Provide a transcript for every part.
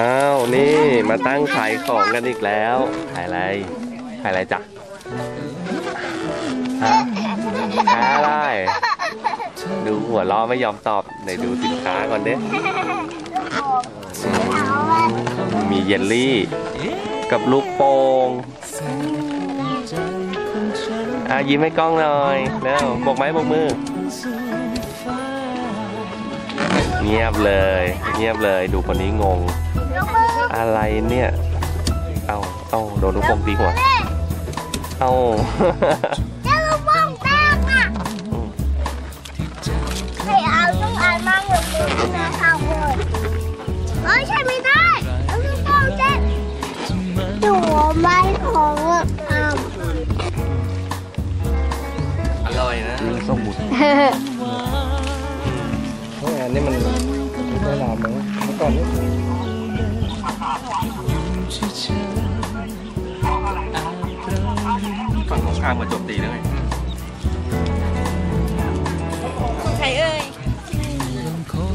อ้าวนี่มาตั้งขายของกันอีกแล้วขายอะไรขายอะไรจ๊ะฮะขายอะไรดูหัวล้อไม่ยอมตอบไหนดูสินค้าก่อนเด้มีเยลลี่ กับลูกโป่งอะยิ้มให้กล้องหน่อยแล้วบกไม้บกมือ เงียบเลย เงียบเลย ดูคนนี้งง อะไรเนี่ย เอาเอาโดนลูกโป่งตีหัว เอาเจ้าลูกโป่งแตกอะให้เอาลูกอันมาหนึ่งมือมาทำเลยเอ้ยใช่ไม่ได้เอาลูกโป่งแตกตัวไม้ของอะอ้าวอร่อยนะส้มบุตรเพราะอันนี้มันไม่ลามมั้งเมื่อก่อนนี่ ฝั่งของข้ามมาโจมตีแล้วไงใครเอ่ย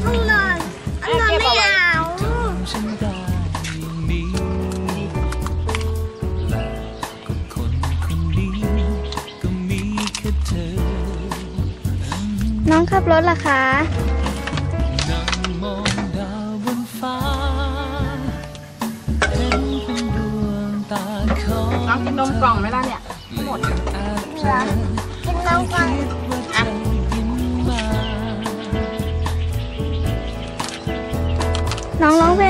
ห้องนอนห้องนอนไม่เอาน้องขับรถล่ะคะ น้องกินนมกล่องไหมล่ะเนี่ยกินน้ำกันน้องร้องเพลง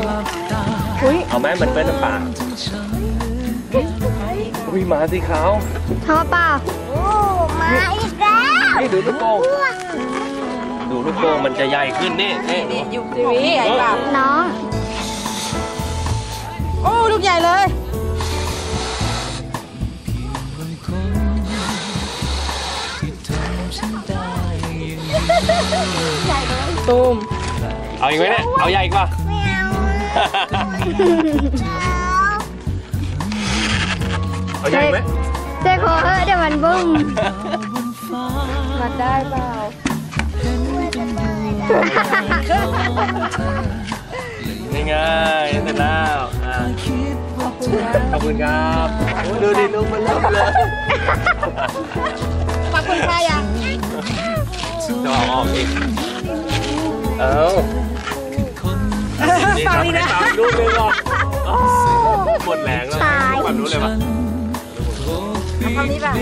อเธอหลับตาเอาไหมมันเป็นน้ำปลาทั้งฉันอุ้ยหมาสีขาวชอบเปล่าโอ้มาอีกแล้วนี่ดูลูกโป่งดูลูกโป่งมันจะใหญ่ขึ้นนี่นี่นี่อยู่ทีวีใหญ่เปล่าน้องโอ้ลูกใหญ่เลยบางคนที่ทำฉันได้อย่างนี้ตูมเอาอีกไหมเนี่ยเอาใหญ่อีกป่ะไม่ เอาเอาใหญ่อีกไหมเจ๊โคเฮ้ยเดี๋ยวมันบุ้มบนฟ้ามาได้เปล่านี่ไงเสร็จแล้วอะคิดว่าเธอขอบคุณครับโอ้ยดูดิลูกมันเริ่มเลยขอบคุณค่ะยังจะเอาออกอีกเอาคน นี่ทำให้ตามลูกเลยเหรออ้าวหมดแรงแล้วแบบรู้เลยป่ะคำนี้ป่ะ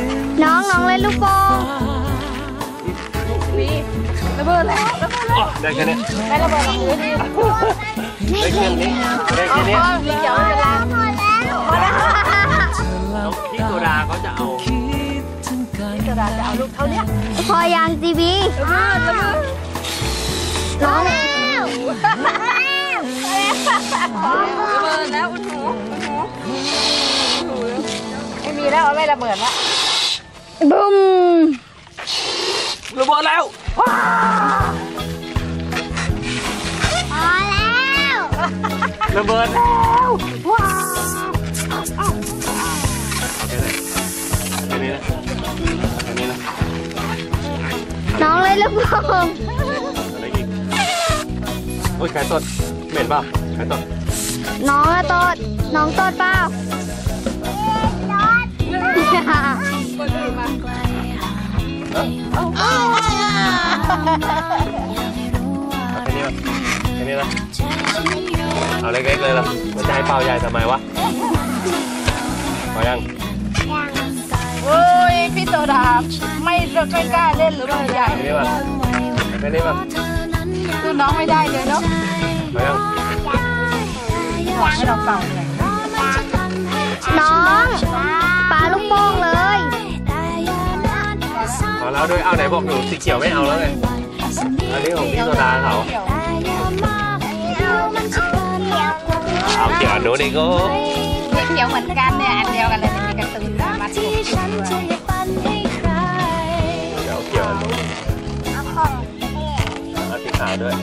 น้องน้องเล่นลูกโป่งวีระเบิดแล้วระเบิดแล้วอ๋อได้แค่เนี้ยไม่ระเบิดหรอกพื้นนี่ได้แค่นี้ได้แค่เนี้ยอ๋อมีเขียวไม่เป็นไรพอแล้วแล้วพี่โซดาเขาจะเอาคิดถึงกันกระดาษจะเอาลูกเท่าเนี้ยพอยังจีบีระเบิดระเบิด แล้วเอาไม่ระเบิดแล้วบุ้มระเบิดแล้วพอแล้วระเบิดแล้วแค่นี้นะแค่นี้นะน้องเล่นลูกโป่งอะไรอีกโอ้ยไก่สดเหม็นป่ะไก่สดน้องอะโตดน้องโตดเปล่า คนอื่นมาเอาแค่นี้ป่ะแค่นี้นะ เอาเล็กๆเลยเหรอมันจะให้เป่าใหญ่ทำไมวะพอยังโอ้ยพี่โซดาไม่ไม่กล้าเล่นหรือเปล่าใหญ่แค่นี้ป่ะแค่นี้ป่ะคือน้องไม่ได้เลยเนาะพอยังหวังให้เราเป่าเลยน้องปาลูก โป่งเลยพอแล้วด้วยเอาไหนบอกหนูสีเขียวไม่เอาแล้วไงอันนี้ของพี่โซดาเขาเขียวเอาเขียวอันนู้นอีกก็เขียวเหมือนกันเนี่ยอันเดียวกันเลยมีการ์ตูนเธออย่าปันให้ใครเดี๋ยวเกี่ยวอันนู้นเอาสีขาวด้วย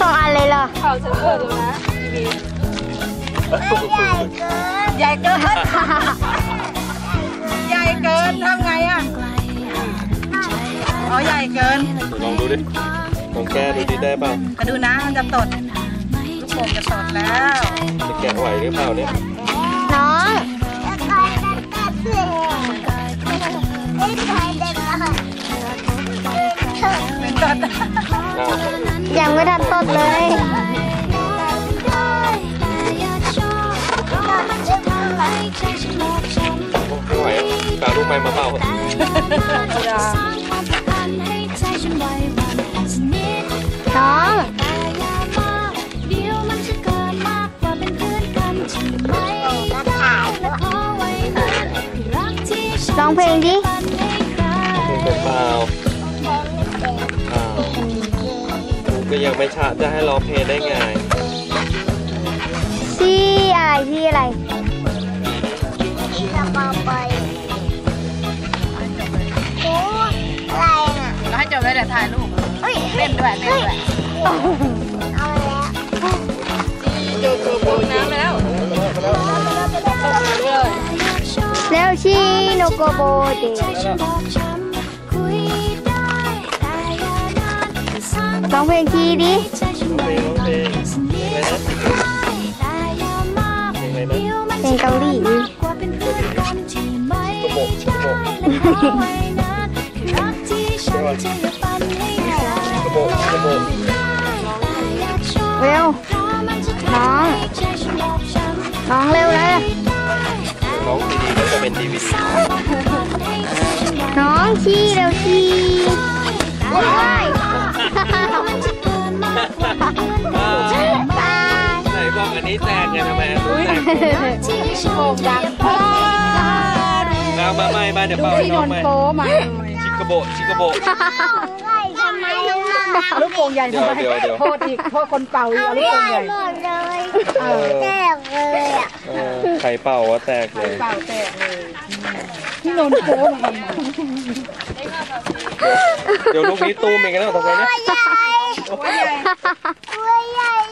สองอันเลยเหรอเข่าฉันเปิดดูนะใหญ่เกินใหญ่เกิน ทำไงอะอ๋อใหญ่เกิน ลองดูดิลองแก้ดูดิได้เปล่าก็ดูนะมันจะตดลูกโป่งจะตดแล้วจะแกะไหวหรือเปล่าเนี่ยน้องเป็นตดอ้าวยังไม่ทันตดเลยไม่ไหว อะกาลูกไปมาเปล่าน้องร้องเพลงดิเป็นเปล่าอ้าวก็ยังไม่ชาจะให้ร้องเพลงได้ไงที่อะไรที่อะไร เล่นด้วยเล่นด้วยน้ำแล้วแล้วชีโนโกโบเดร้องเพลงทีดิเพลงเพลงอะไรนะเพลง เร็วน้องน้องเร็วเลยร้องดีๆก็จะเป็นดีวีดีน้องชีเร็วชีโอ้ยอ้าวตายไหนบอกอันนี้แตกไงทำไมอันนู้นแตกโป่งดังพอเอามาใหม่มาเดี๋ยวเป่าให้ที่โดน้องนใหม่โป๊มาชิคกโบะชิคกโบะ ลูกโป่งใหญ่เดี๋ยวทำไมเดี๋ยวเดี๋ยว โทษอีกโทษคนเป่าอีกเอาลูกโป่งใหญ่เออเออใครเป่าวะแตกเลย เป่าแตกเลยที่โดนโป๊มาทำไมเดี๋ยวลูกนี้ตูมอีกแล้วทำไมเนี่ยโอ้ยใหญ่ตัวใหญ่อยู่